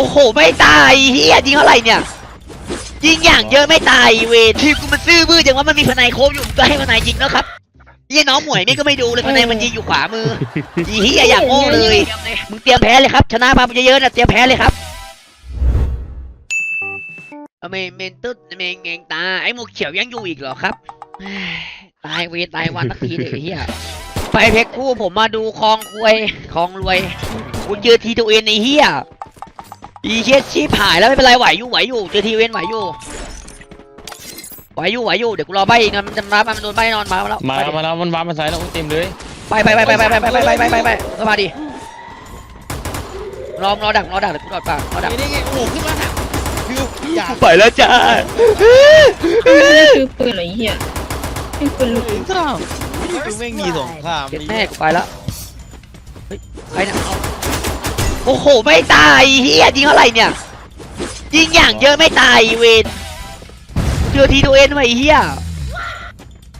อ้โหไม่ตายเฮียยิงเท่าไหร่เนี่ยยิงอย่างเยอะไม่ตายเวททีมกูมันซื่อบื้อจังว่ามันมีพนัยโคบอยู่มึงก็ให้พนัยยิงแล้วครับเฮียน้องหมวยนี่ก็ไม่ดูเลยพนัยมันยิงอยู่ขวามืออีเฮียอยากโง่เลยมึงเตรียมแพ้เลยครับ ชนะมาเยอะๆนะเตรียมแพ้เลยครับอเมนเมนตุ๊ดเมนเงงตาไอ้หมูเขียวยังอยู่อีกเหรอครับตายเวทตายวันสักทีเลยไอ้เฮียไปเพชรคู่ผมมาดูคลองควยคลองรวยกูเจอทีตัวเองในเฮีย อีเชียชีพหายแล้วไม่เป็นไรไหวอยู่ไหวอยู่เจอทีเวนไหวอยู่ไหวอยู่ไหวอยู่เดี๋ยวกูรอใบอีกนะมันจะมามันโดนใบนอนมาแล้วมาแล้วมาแล้วมันวาร์ปมาซ้ายแล้วโอ้ยเต็มเลยไปไปไปไปไปไปไปไปไปไปไปไปก็มาดิรอรอดักรอดักเดี๋ยวกูรอปากรอดักนี่ไงโอ้โหขึ้นมาหนักฟิวอย่าไปแล้วจ้านี่คือปืนเหรอไอ้เหี้ยนี่ปืนลูกสงครามนี่คือแม่งมีสงครามเก็บแม่กูไปแล้วเฮ้ยไปเนี่ยเอา โอ้โห ไม่ตายเฮียยิงเท่าไหร่เนี่ย ยิงอย่างเยอะไม่ตายเวนเจอทีตัวเองไอ้เฮีย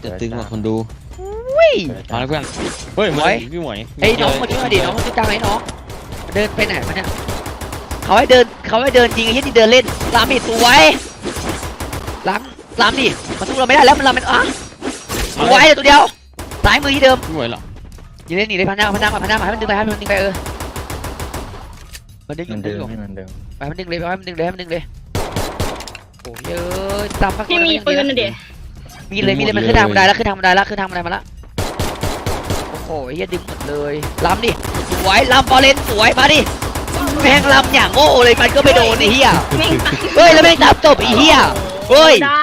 จะตึงกว่าคนดูอุ้ย มาแล้วเพื่อน เฮ้ยหมมาวย พี่หมวยไอ้น้องมาช่วยดิน้องมาช่วยจ้างไอ้น้อง เดินไปไหนมาเนี่ยเขาให้เดินเขาให้เดินจริงไอ้ที่นี่เดินเล่นลามดิสวยลามลามดิมาสู้เราไม่ได้แล้วมันลามเป็นอะสวยเดี๋ยวตัวเดียวสายมือที่เดิมพี่หมวยเหรอยิงเล่นหนีเลยพันหน้าพันหน้ามาพันหน้ามาให้มันดึงไปให้มันดึงไปเออ มันดึงอมัยู่นดึเดิงมอยู่ให้มันเดิมไปให้มันดึงเลยไปให้มันดึงเลยให้มันดึงเลยโอ้ยเอ้ยตามพักไม่มีปืนนะเดี๋ยวมีเลยมีเลยมันขึ้นทางบันไดแล้วขึ้นทางบันไดแล้วขึ้นทางบันไดมาแล้วโอ้โหเฮียดึงหมดเลยลามดิสวยลามบอลเลนสวยมาดิแม่งลำอย่างโง่เลยมันก็ไม่โดนไอ้เหี้ยแม่งตายเฮ้ยแล้วแม่งตามจบไอ้เหี้ยเฮ้ย ได้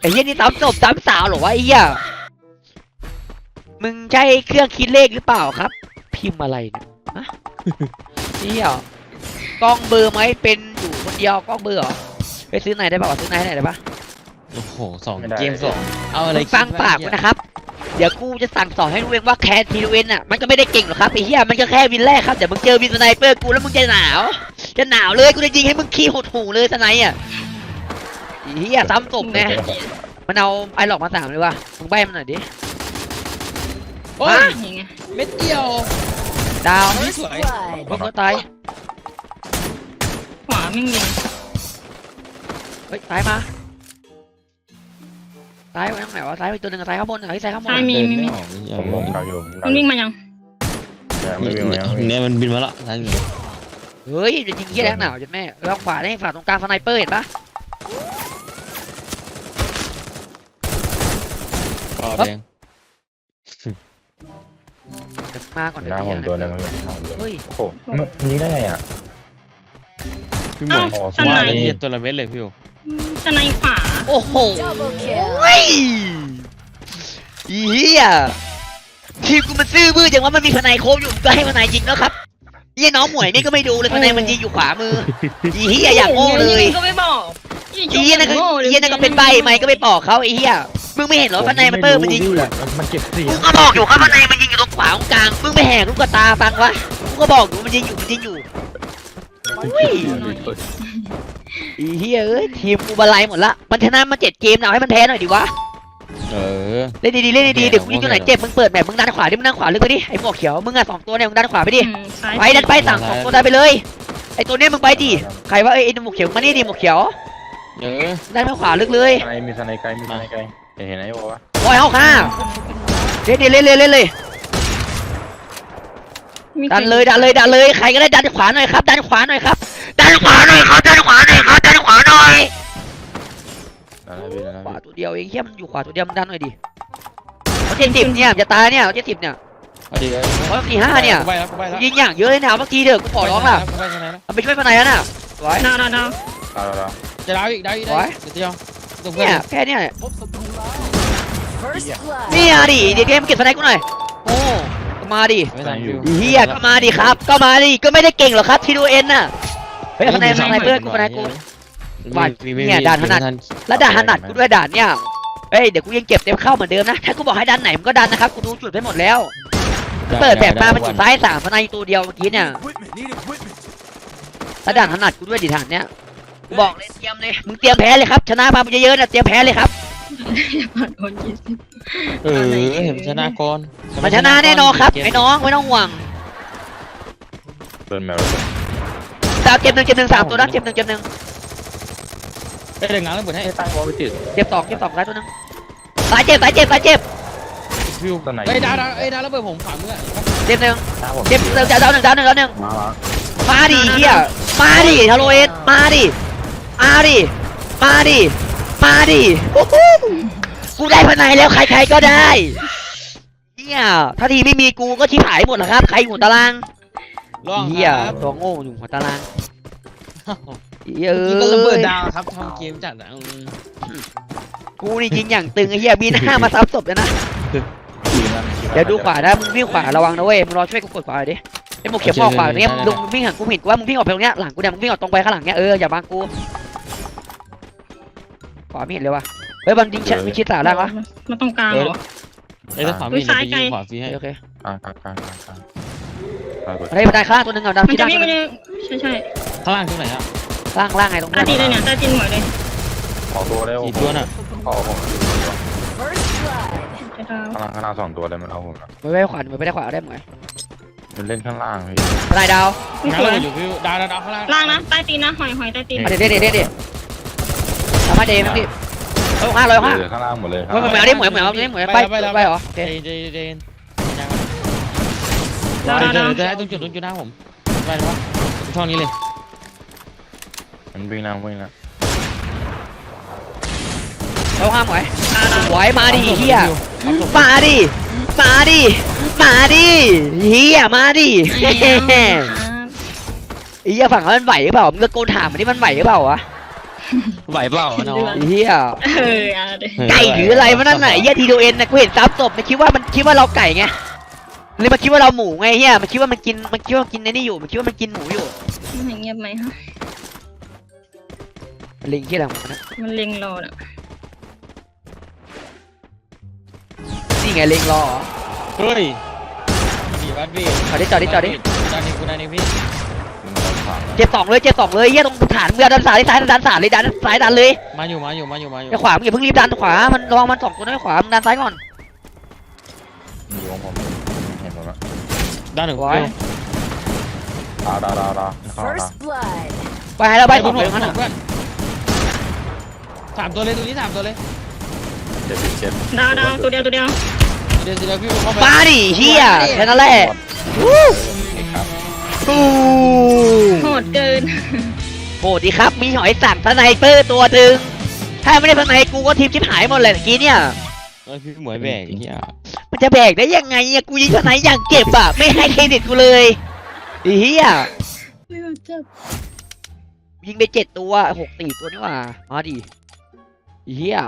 ไอ้เหี้ยนี่ตามจบตามสาวเหรอวะไอ้เหี้ย มึงใช้เครื่องคิดเลขหรือเปล่าครับ พิมพ์อะไรเนี่ยฮะ เหี้ยกล้องเบอร์ไหมเป็นอยู่คนเดียวกล้องเบอร์เหรอไปซื้อไหนได้ป่าวซื้อไหนไหนได้ปะโอ้โหสองเกมสองเอาอะไรมึงฟังปากกูนะครับ เดี๋ยวกูจะสั่งสอนให้รู้เองว่าแคนทีเวนอะมันก็ไม่ได้เก่งหรอกครับไอ้เหี้ยมันก็แค่วินแรกครับเดี๋ยวมึงเจอวินสไนเปอร์กูแล้วมึงจะหนาว จะหนาวเลยกูจะยิงให้มึงขี้หดหูเลยสไนอะไอ้เหี้ยซ้ำศพไงมันเอาไอ้หลอกมาสามเลยว่ะมึงใบมันหน่อยดิโอ้ยยังไงเม็ดเดียว ดาวไม่สวยมึงก็ตายขวาแม่งยิงเฮ้ยซ้ายมาซ้ายไปทางไหนวะซ้ายไปตัวหนึ่งอะซ้ายข้างบนอะเฮ้ยซ้ายข้างบนซ้ายอะมีมีมีผมมองเขาอยู่มันวิ่งมายังไม่วิ่งมายังไม่วิ่งเนี่ยมันบินมาละซ้ายมือเฮ้ยจะยิงเหี้ยแรงหนาวจัดแม่ลองขวาได้ฝาตรงกลางสไนเปอร์เห็นปะก็แดง เดี๋ยวมาก่อนหเดี๋ยวน้าผมเดี๋ยวตัวนึงมันหน้าผมตัวนึงเฮ้ยโอ้โหมันมันยิงได้ไงอะพี่หมวยอ๋อสไนว่าด์ไอ้เหี้ยตัวละเม็ดเลยพี่โอสไนด์ขวาโอ้โหเฮ้ยอีเหี้ยทีมกูมันซื่อบื้อจังว่ามันมีพนัยโคบอยู่มึงก็ให้พนัยยิงแล้วครับเหี้ยน้องหมวยนี่ก็ไม่ดูเลยพนัยมันยิงอยู่ขวามืออีเหี้ยอยากโง่เลยก็ไม่บอกอีเหี้ยนั่นก็อีเหี้ยนั่นก็เป็นใบไหมก็ไปบอกเขาไอ้เหี้ยมึงไม่เห็นเหรอพนัยมันเปิ้ลมันยิงอยู่แหละมันเก็บเสียกูก็บอกอยู่ครับพนัยมันยิง อยู่ตรงขวาตรงกลางมึงไม่แหกลูกกระตาฟังวะกูก็บอกอยู่มันยิงอยู่มันยิงอยู่อุ้ยอีเหี้ยเอ้ยทีมกูบาลัยหมดละมันชนะมาเจ็ดเกมเอาให้มันแพ้หน่อยดิวะเออเล่นดีๆเล่นดีๆเดี๋ยวกูยิงตัวไหนเจ็บมึงเปิดแบบมึงดันขวาดิมึงดันขวาลึกไปดิไอ้หมวกเขียวมึงอะสองตัวเนี่ยมึงดันขวาไปดิอืมซ้ายไปดันไปสั่งสองตัวดันไปเลยไอ้ตัวเนี้ยมึงไปดิใครว่าไอ้ไอ้หมวกเขียวมานี่ดิหมวกเขียวเออดันไปขวาลึกเลยสไนมีสไนไกลมีสไนไกลเห็นเห็นไหมบอกว่าโอ้ยเอาข้าเล่นดิเล่นเลยเล่นเลย มีดันเลยดันเลยดันเลยใครก็ได้ดันขวาหน่อยครับ ดันขวาหน่อยครับดันขวาหน่อยครับดันขวาหน่อยครับดันขวาหน่อยนั่นแหละพี่นั่นแหละขวาพี่ตัวเดียวเองเฮียมันอยู่ขวาตัวเดียวมึงดันหน่อยดิเอาเจ็ดสิบเนี่ยจะตายเนี่ยเอาเจ็ดสิบเนี่ยเอาดิเอาสี่ห้าเนี่ยกูไปแล้วกูไปแล้วยิงอย่างเยอะเลยเนี่ยเอาสักทีเถอะกูขอร้องล่ะกูไปชนะแล้วเอาไปช่วยมาไหนแล้วน่ะสวยดาวดาวดาวเอาแล้วจะดาวอีกดาวอีกไว้เดี๋ยวเดี๋ยวตัวเพื่อเนี่ยนแค่เนี่ยเนี่ยดิเดี๋ยวเกมเก็บสไนด์กูหน่อยโอ้ก็ มาดิไม่ทันอยู่เฮียก็มาดิครับ ก็มาดิก็ไม่ได้เก่งหรอกครับทีดูเอ็นน่ะเฮ้ยสไนด์สไนเปอร์กูสไนด์กูว่าเนี่ยด่านถนัดแล้วด่านถนัดกูด้วยด่านเนี่ยเฮ้ยเดี๋ยวกูยังเก็บเต็มเข้าเหมือนเดิมนะถ้ากูบอกให้ดันไหนมันก็ดันนะครับกูดูจุดไปหมดแล้วเปิดแบบมามันอยู่ซ้ายสามสไนด์ตัวเดียวเมื่อกี้เนี่ยแล้วด่านถนัดกูด้วยดิฐานเนี่ยกูบอกเลยเตรียมเลยมึงเตรียมแพ้เลยครับชนะมาเยอะๆนะเตรียมแพ้เลยครับ โดนยี่สิบเออเห็นชนะก่อนมันชนะแน่นอนครับไอ้น้องไม่ต้องห่วงเดินแมวดดาวเจ็บหนึ่งเจ็บหนึ่งสามตัวนะเจ็บหนึ่งเจ็บหนึ่งเอ้ยเดี๋ยวง้างระเบิดให้ไอ้ตั้งวอลไปติดเจ็บสองเจ็บสองตายตัวหนึงตายเจ็บตายเจ็บตายเจ็บฟิวตัวไหนเอ้ยดาวดาวเอ้ยดาวระเบิดผมขวามืออะเจ็บหนึ่งหน้าผมเจ็บหนึ่งดาวหนึ่งดาวหนึ่งดาวหนึ่งมาแล้วมาดิเฮียมาดิทาโรเอสมาดิมาดิมาดิ มาดิโอ้โหกูได้ภายในแล้วใครๆก็ได้เฮียถ้าทีไม่มีกูก็ชิบหายหมดแล้วครับ ใครอยู่ตารางล่องเฮียครับตัวโง่อยู่หัวตารางเฮียเมื่อเอกี้ก็ระเบิด้ยดาวครับทำเกมจัดอะอืมกูนี่ยิงอย่างตึงไอ้เฮียมีหน้ามาซับศพเลยนะขี่นั่นขี่เดี๋ยวดูขวานะมึงวิ่งขวาระวังนะเว้ยมึงรอช่วยกูกดขวาหน่อยดิไอ้หมวกเข็มออกขวาตรงเนี้ยลุงมึงวิ่งหางกูเห็นกูว่ามึงวิ่งออกไปตรงเนี้ยหลังกูเนี่ยมึงวิ่งออกตรงไปข้างหลังเนี้ยเอออย่าบังกู ขวาไม่เห็นเลยวะเฮ้ยมันยิงชิดมันชิดสาล่างวะมันตรงกลางเหรอ เอ้ยถ้าขวาอุ๊มียเดี๋ยวซ้ายไปไกลยิงขวาฟรีให้ โอเคกลางกลางกลางกลางกลางกลางกดเฮ้ยบันไดข้างล่างตัวหนึงเอาดาวมันที่จะล่างวิ่งตัวไปหนึงเนี่ยใช่ใช่ข้างล่างตรงไหนอะล่างล่างไงตรงตานั้นจีนเลยเนี่ยตาจีนหมดเลยขอตัวได้กี่ตัวน่ะขอผมจะดาวข้างล่างข้างล่างสองตัวเลยมันเอาผมนะไม่ได้ขวาไม่ได้ขวาได้ไหมมันเล่นข้างล่างพี่บันไดดาวไม่ง้างสวระยเบิดอยู่ฟิวดาวดาวดาวข้างล่างล่างนะใต้ตีนนะหอยหอยใต้ตีน อะเดี๋ยวเดี๋ยวเดี๋ยวเดี๋ย วสามารถเดย์มั้งพี่เฮ้ยห้าร้อยห้าเหลือข้างล่างหมดเลยเฮ้ยเหมือนเอาดิเหมือนเหมือนเอาดิเหมือนไปไปเหรอโอเคเดนเดนเดนดาวเดดาวนดาวจะให้ตรงจุดตรงจุดหน้าผมไปเลยวะช่องนี้เลยมันวิ่งนั่งวิ่งนะเอาห้ามไหวดาวดาวไหวมาดิเฮียมาดิมาดิมาดิเฮียมาดิไอ้เหี้ยครับไอ้เฮียฝั่งนั้นมันไหวหรือเปล่ามึงตะโกนถามมันนี่มันไหวหรือเปล่าวะ ไหวเปล่าน้องไอ้เฮียเออเอาดิไก่หรืออะไรมันนั่นไหนะไอ้เฮียทีโดเอ็นนะกูเห็นซับศพมันคิดว่ามันคิดว่าเราไก่ไงเลยมันคิดว่าเราหมูไงเฮียมันคิดว่ามันกินมันคิดว่ามันกินในนี่อยู่มันคิดว่ามันกินหมูอยู่มันเงียบไหมฮะ ลิงที่อะไรของมันนะมันเล็งรอน่ะนี่ไงลิงรอเหรอเฮ้ยดีวัดพี่จอดดิจอดดิจอดดิจอดดิกูได้นี่พี่มัน เอาผ่านเจ็บสองเลยเจ็บสองเลยเฮียตรงฐานมึงดันสายซ้ายดันสายเลยดันซ้ายดันเลยมาอยู่มาอยู่มาอยู่มาอยู่ไอ้ขวามึงอย่าเพิ่งรีบดันขวา มันระวังมันสองตัวนะไอ้ขวามึงดันซ้ายก่อนมันอยู่ของผมเห็นผมละด้านหนึ่งไว้ดาวดาวดาวดาวเข้าดาว First blood. ไปให้เราไปไปสผอมงหเลน่อยยงั้นอะเพื่อนสามตัวเลยตัวนี้สามตัวเลยเจ็บเจ็บดาวดาวตัวเดียวตัวเดียวเดี๋ยวเดี๋ยวพี่เข้าไปมาดิเฮียแค่นั้นแหละ วู้ครับฮู้โหดเกิน โหดีครับ มีหอยสังสไนเปอร์ตัวหนึ่งถ้าไม่ได้สไนกูก็ทีมชิบหายหมดเลยเมื่อกี้เนี่ย เออพี่หมวยแบกไอ้เหี้ยมันจะแบกได้ยังไงอะกูยิงสไนอย่างเก็บอะไม่ให้เครดิตกูเลยไอ้เฮียไม่รู้จักยิงไปเจ็ดตัวหกสี่ตัวนี่หว่ามาดิไอ้เฮีย